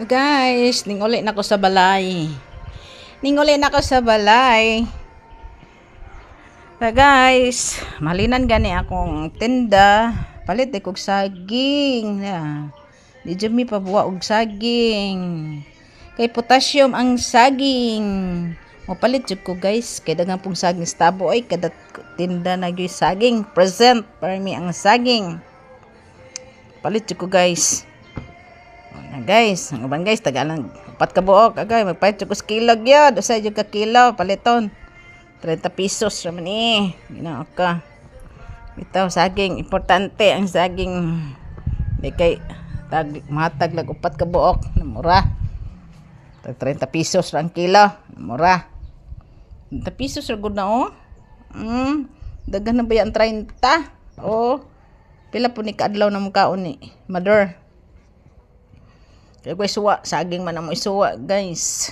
Guys, ninguli na ko sa balay. Ninguli na ko sa balay. Pa guys, malinan gani akong tinda. Palit kog saging. Ya. Di jud mi pabuwa og saging. Kay potassium ang saging. Mo palit jud ko guys, kay daghang pong saging sa tabo ay kada tinda na saging. Present para mi ang saging. Palit jud ko guys. Na guys, ang uban guys, tagalang upat ka buok, agay, magpahit ko sa kilo gyud, usa jud ka kilo, paliton. 30 pesos raman eh. Ginao ka. Bitaw saging, importante ang saging. Di kay tag matag lag upat ka buok, mura. Tag 30 pesos ra ang kilo, mura. 30 pesos ra gud na oh. Mm, daghan na ba yan 30? Oh. Pila po ni kaadlaw na mukhaon ni Mother. Kaya ko isuwa, saging man ang isuwa, guys.